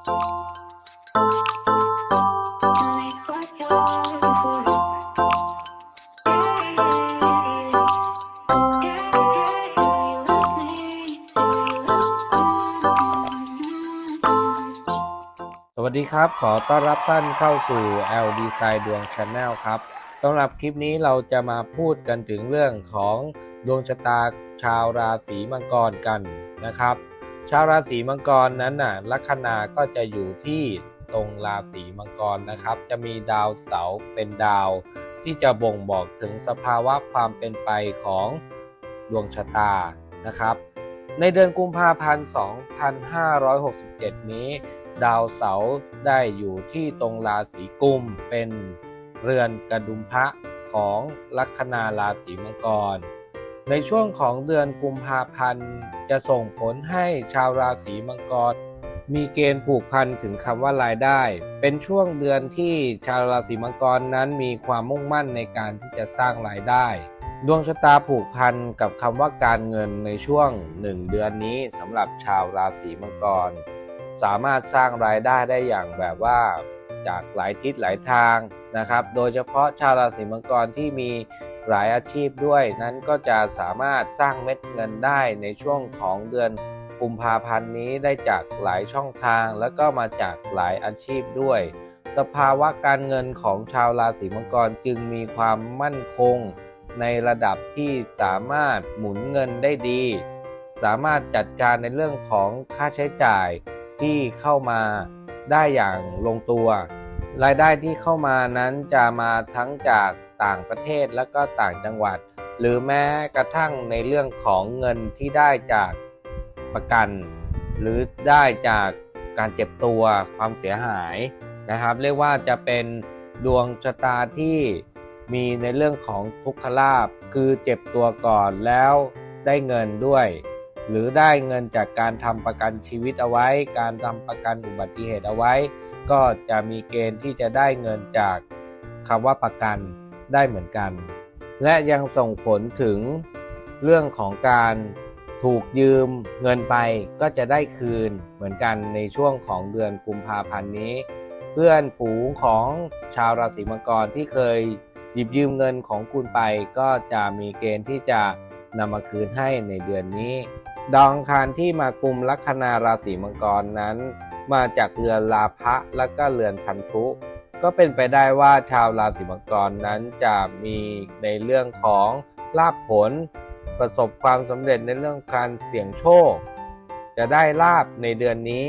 สวัสดีครับ ขอต้อนรับท่านเข้าสู่ L Design ดวง Channel ครับสำหรับคลิปนี้เราจะมาพูดกันถึงเรื่องของดวงชะตาชาวราศีมังกรกันนะครับ ชาวราศีมังกรนั้นน่ะลัคนาก็จะอยู่ที่ตรงราศีมังกรนะครับ จะมีดาวเสาร์เป็นดาว ที่จะบ่งบอกถึงสภาวะความเป็นไปของดวงชะตานะครับ ในเดือนกุมภาพันธ์ 2567 นี้ ดาวเสาร์ได้อยู่ที่ตรงราศีกุมเป็นเรือนกระดุมพระของลัคนาราศีมังกร ในช่วงของเดือนกุมภาพันธ์ จะส่งผลให้ชาวราศีมังกร มีเกณฑ์ผูกพันถึงคำว่ารายได้ เป็นช่วงเดือนที่ชาวราศีมังกรนั้นมีความมุ่งมั่นในการที่จะสร้างรายได้ ดวงชะตาผูกพันกับคำว่าการเงินในช่วง1เดือนนี้สำหรับชาวราศีมังกร สามารถสร้างรายได้ได้อย่างแบบว่า จากหลายทิศหลายทางนะครับ โดยเฉพาะชาวราศีมังกรที่มีหลายอาชีพด้วย นั้นก็จะสามารถสร้างเม็ดเงินได้ในช่วงของเดือนกุมภาพันธ์นี้ได้จากหลายช่องทาง แล้วก็มาจากหลายอาชีพด้วย สภาวะการเงินของชาวราศีมังกรจึงมีความมั่นคง ในระดับที่สามารถหมุนเงินได้ดี สามารถจัดการในเรื่องของค่าใช้จ่ายที่เข้ามา ได้อย่างลงตัว รายได้ที่เข้ามานั้นจะมาทั้งจากต่างประเทศและก็ต่างจังหวัด หรือแม้กระทั่งในเรื่องของเงินที่ได้จากประกัน หรือได้จากการเจ็บตัวความเสียหายนะครับ เรียกว่าจะเป็นดวงชะตาที่มีในเรื่องของทุกขลาภคือเจ็บตัวก่อนแล้วได้เงินด้วย หรือได้เงินจากการทำประกันชีวิตเอาไว้ การทำประกันอุบัติเหตุเอาไว้ ก็จะมีเกณฑ์ที่จะได้เงินจากคำว่าประกันได้เหมือนกัน และยังส่งผลถึงเรื่องของการถูกยืมเงินไปก็จะได้คืนเหมือนกันในช่วงของเดือนกุมภาพันธ์นี้ เพื่อนฝูงของชาวราศีมังกรที่เคยหยิบยืมเงินของคุณไป ก็จะมีเกณฑ์ที่จะนำมาคืนให้ในเดือนนี้ ดาวอังคารที่มากุมลัคนาราศีมังกรนั้น มาจากเรือนลาภะและก็เรือนพันธุ ก็เป็นไปได้ว่าชาวราศีมังกรนั้นจะมีในเรื่องของลาภผล ประสบความสำเร็จในเรื่องการเสี่ยงโชค จะได้ลาบในเดือนนี้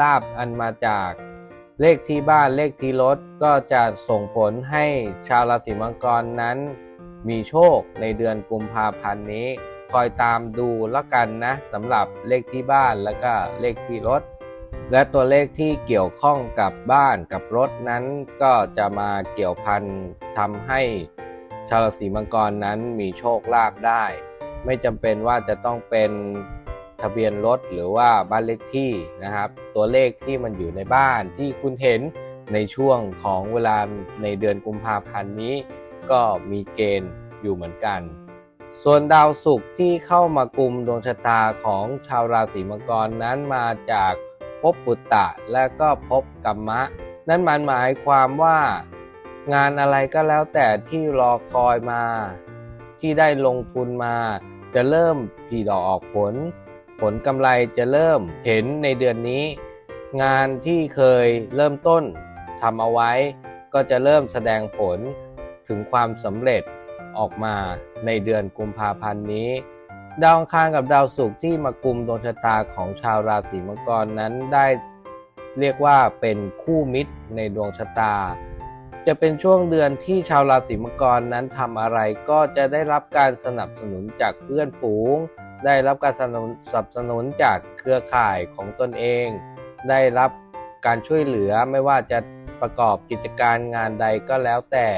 ลาบอันมาจากเลขที่บ้านเลขที่รถก็จะส่งผลให้ชาวราศีมังกรนั้น มีโชคในเดือนกุมภาพันธ์นี้ คอยตามดูแล้วกันนะสำหรับเลขที่บ้านแล้วก็เลขที่รถ และตัวเลขที่เกี่ยวข้องกับบ้านกับรถนั้นก็จะมาเกี่ยวพันทำให้ชาวราศีมังกรนั้นมีโชคลาภได้ ไม่จำเป็นว่าจะต้องเป็นทะเบียนรถหรือว่าบ้านเลขที่นะครับ ตัวเลขที่มันอยู่ในบ้านที่คุณเห็นในช่วงของเวลาในเดือนกุมภาพันธ์นี้ ก็มีเกณฑ์อยู่เหมือนกัน ส่วนดาวศุกร์ที่เข้ามากุมดวงชะตาของชาวราศีมังกรนั้นมาจากภพปุตตะและก็ภพกัมมะ นั่นมันหมายความว่า งานอะไรก็แล้วแต่ที่รอคอยมา ที่ได้ลงทุนมา จะเริ่มผลิดอกออกผล ผลกำไรจะเริ่มเห็นในเดือนนี้ งานที่เคยเริ่มต้นทำเอาไว้ ก็จะเริ่มแสดงผลถึงความสำเร็จ ออกมาในเดือนกุมภาพันธ์นี้ ดาวอังคารกับดาวศุกร์ที่มากุมดวงชะตาของชาวราศีมังกรนั้นได้เรียกว่าเป็นคู่มิตรในดวงชะตา จะเป็นช่วงเดือนที่ชาวราศีมังกรนั้นทำอะไรก็จะได้รับการสนับสนุนจากเพื่อนฝูง ได้รับการสนับสนับสนุนจากเครือข่ายของตนเอง ได้รับการช่วยเหลือไม่ว่าจะประกอบกิจการงานใดก็แล้วแต่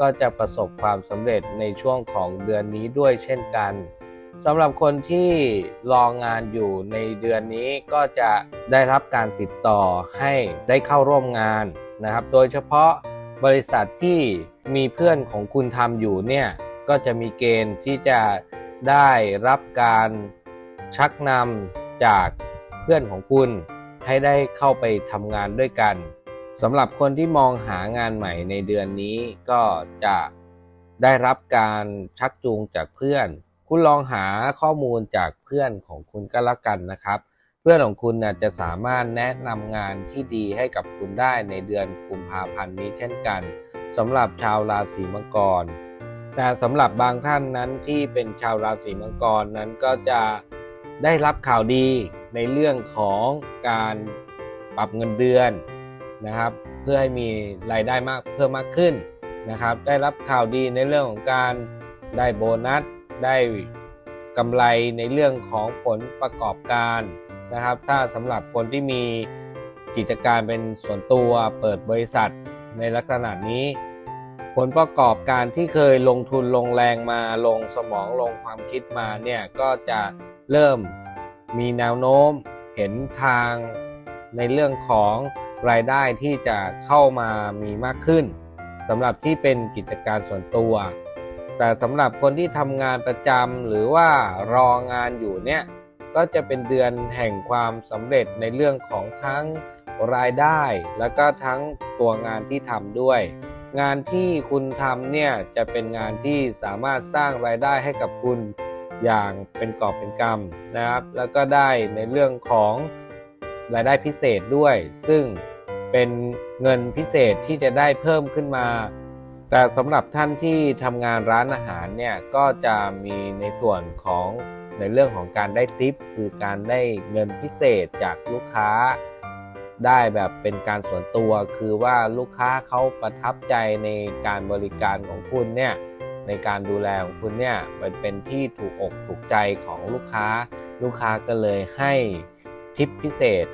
ก็จะประสบความสำเร็จในช่วงของเดือนนี้ด้วยเช่นกันสำหรับคนที่รองงานอยู่ในเดือนนี้ก็จะได้รับการติดต่อให้ได้เข้าร่วมงานนะครับ โดยเฉพาะบริษัทที่มีเพื่อนของคุณทำอยู่เนี่ยก็จะมีเกณฑ์ที่จะได้รับการชักนำจากเพื่อนของคุณใให้ได้เข้าไปทำงานด้วยกัน สำหรับคนที่มองหางานใหม่ในเดือนนี้ก็จะได้รับการชักจูงจากเพื่อน คุณลองหาข้อมูลจากเพื่อนของคุณก็แล้วกันนะครับ เพื่อนของคุณนะจะสามารถแนะนำงานที่ดีให้กับคุณได้ในเดือนกุมภาพันธ์นี้เช่นกันสำหรับชาวราศีมังกร แต่สำหรับบางท่านนั้นที่เป็นชาวราศีมังกรนั้นก็จะได้รับข่าวดีในเรื่องของการปรับเงินเดือน นะครับ เพื่อให้มีรายได้มากเพิ่มมากขึ้นนะครับ ได้รับข่าวดีในเรื่องของการได้โบนัส ได้กำไรในเรื่องของผลประกอบการนะครับ ถ้าสำหรับคนที่มีกิจการเป็นส่วนตัวเปิดบริษัทในลักษณะนี้ ผลประกอบการที่เคยลงทุนลงแรงมาลงสมองลงความคิดมาเนี่ยก็จะเริ่มมีแนวโน้มเห็นทางในเรื่องของ รายได้ที่จะเข้ามามีมากขึ้นสำหรับที่เป็นกิจการส่วนตัว แต่สำหรับคนที่ทำงานประจำหรือว่ารองานอยู่เนี่ยก็จะเป็นเดือนแห่งความสำเร็จในเรื่องของทั้งรายได้ แล้วก็ทั้งตัวงานที่ทำด้วย งานที่คุณทำเนี่ยจะเป็นงานที่สามารถสร้างรายได้ให้กับคุณอย่างเป็นกอบเป็นกำนะครับ แล้วก็ได้ในเรื่องของ รายได้พิเศษด้วย ซึ่งเป็นเงินพิเศษที่จะได้เพิ่มขึ้นมา แต่สำหรับท่านที่ทำงานร้านอาหารเนี่ยก็จะมีในส่วนของในเรื่องของการได้ทิป คือการได้เงินพิเศษจากลูกค้า ได้แบบเป็นการส่วนตัว คือว่าลูกค้าเขาประทับใจในการบริการของคุณเนี่ยในการดูแลของคุณเนี่ยมันเป็นที่ถูกอกถูกใจของลูกค้า ลูกค้าก็เลยให้ทิปพิเศษ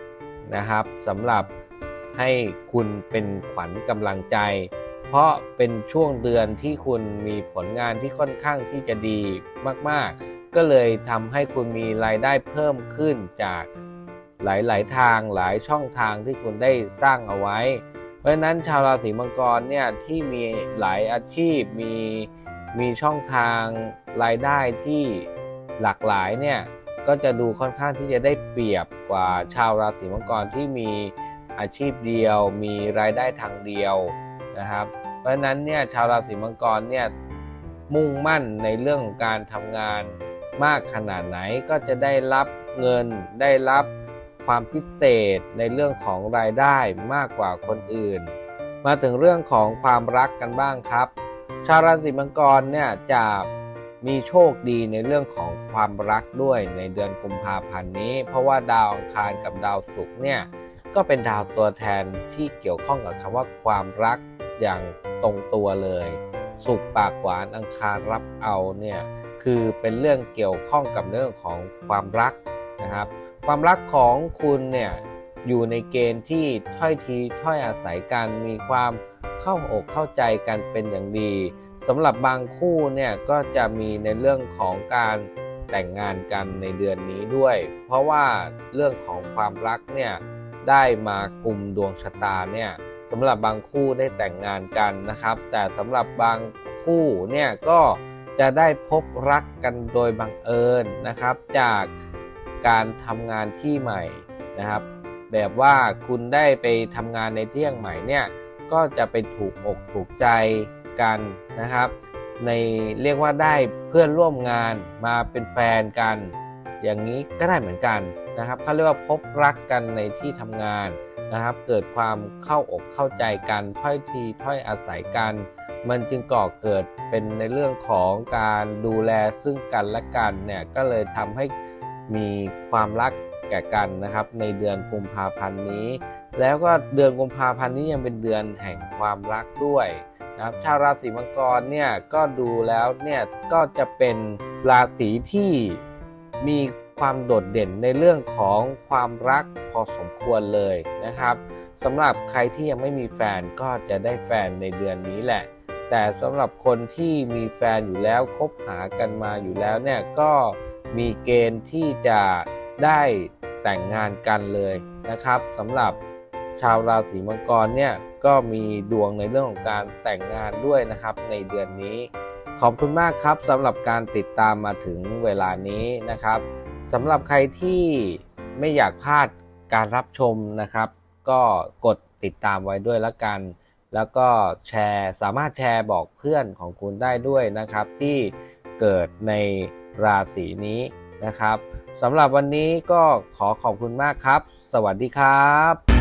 นะครับสำหรับให้คุณเป็นขวัญกำลังใจ เพราะเป็นช่วงเดือนที่คุณมีผลงานที่ค่อนข้างที่จะดีมากๆ ก็เลยทำให้คุณมีรายได้เพิ่มขึ้นจากหลาย ๆ ทางหลายช่องทางที่คุณได้สร้างเอาไว้ เพราะฉะนั้นชาวราศีมังกรเนี่ยที่มีหลายอาชีพมีมีช่องทางรายได้ที่หลากหลายเนี่ย ก็จะดูค่อนข้างที่จะได้เปรียบกว่าชาวราศีมังกรที่มีอาชีพเดียว มีรายได้ทางเดียวนะครับ เพราะฉะนั้นเนี่ยชาวราศีมังกรเนี่ยมุ่งมั่นในเรื่องของการทำงานมากขนาดไหนก็จะได้รับเงินได้รับความพิเศษในเรื่องของรายได้มากกว่าคนอื่น มาถึงเรื่องของความรักกันบ้างครับ ชาวราศีมังกรเนี่ยจะ มีโชคดีในเรื่องของความรักด้วยในเดือนกุมภาพันธ์นี้ เพราะว่าดาวอังคารกับดาวศุกร์เนี่ยก็เป็นดาวตัวแทนที่เกี่ยวข้องกับคำว่าความรักอย่างตรงตัวเลย สุขปากหวานอังคารรับเอาเนี่ยคือเป็นเรื่องเกี่ยวข้องกับเรื่องของความรักนะครับ ความรักของคุณเนี่ยอยู่ในเกณฑ์ที่ถ้อยทีถ้อยอาศัยกันมีความเข้าอกเข้าใจกันเป็นอย่างดี สำหรับบางคู่เนี่ยก็จะมีในเรื่องของการแต่งงานกันในเดือนนี้ด้วย เพราะว่าเรื่องของความรักเนี่ยได้มากลุ่มดวงชะตาเนี่ยสำหรับบางคู่ได้แต่งงานกันนะครับ แต่สำหรับบางคู่เนี่ยก็จะได้พบรักกันโดยบังเอิญนะครับ จากการทำงานที่ใหม่นะครับ แบบว่าคุณได้ไปทำงานในที่แห่งใหม่เนี่ยก็จะไปถูกอกถูกใจ กันนะครับ ในเรียกว่าได้เพื่อนร่วมงานมาเป็นแฟนกัน อย่างนี้ก็ได้เหมือนกันนะครับเขาเรียกว่าพบรักกันในที่ทำงานนะครับ เกิดความเข้าอกเข้าใจกันถ้อยทีถ้อยอาศัยกัน มันจึงก่อเกิดเป็นในเรื่องของการดูแลซึ่งกันและกันเนี่ยก็เลยทำให้มีความรักแก่กันนะครับในเดือนกุมภาพันธ์นี้ แล้วก็เดือนกุมภาพันธ์นี้ยังเป็นเดือนแห่งความรักด้วย นะครับชาวราศีมังกรเนี่ยก็ดูแล้วเนี่ยก็จะเป็นราศีที่มีความโดดเด่นในเรื่องของความรักพอสมควรเลยนะครับสำหรับใครที่ยังไม่มีแฟนก็จะได้แฟนในเดือนนี้แหละ แต่สำหรับคนที่มีแฟนอยู่แล้วคบหากันมาอยู่แล้วเนี่ยก็มีเกณฑ์ที่จะได้แต่งงานกันเลยนะครับสำหรับ ชาวราศีมังกรเนี่ยก็มีดวงในเรื่องของการแต่งงานด้วยนะครับในเดือนนี้ ขอบคุณมากครับสำหรับการติดตามมาถึงเวลานี้นะครับสำหรับใครที่ไม่อยากพลาดการรับชมนะครับ ก็กดติดตามไว้ด้วยละกัน แล้วก็แชร์สามารถแชร์บอกเพื่อนของคุณได้ด้วยนะครับ ที่เกิดในราศีนี้นะครับสำหรับวันนี้ก็ขอขอบคุณมากครับ สวัสดีครับ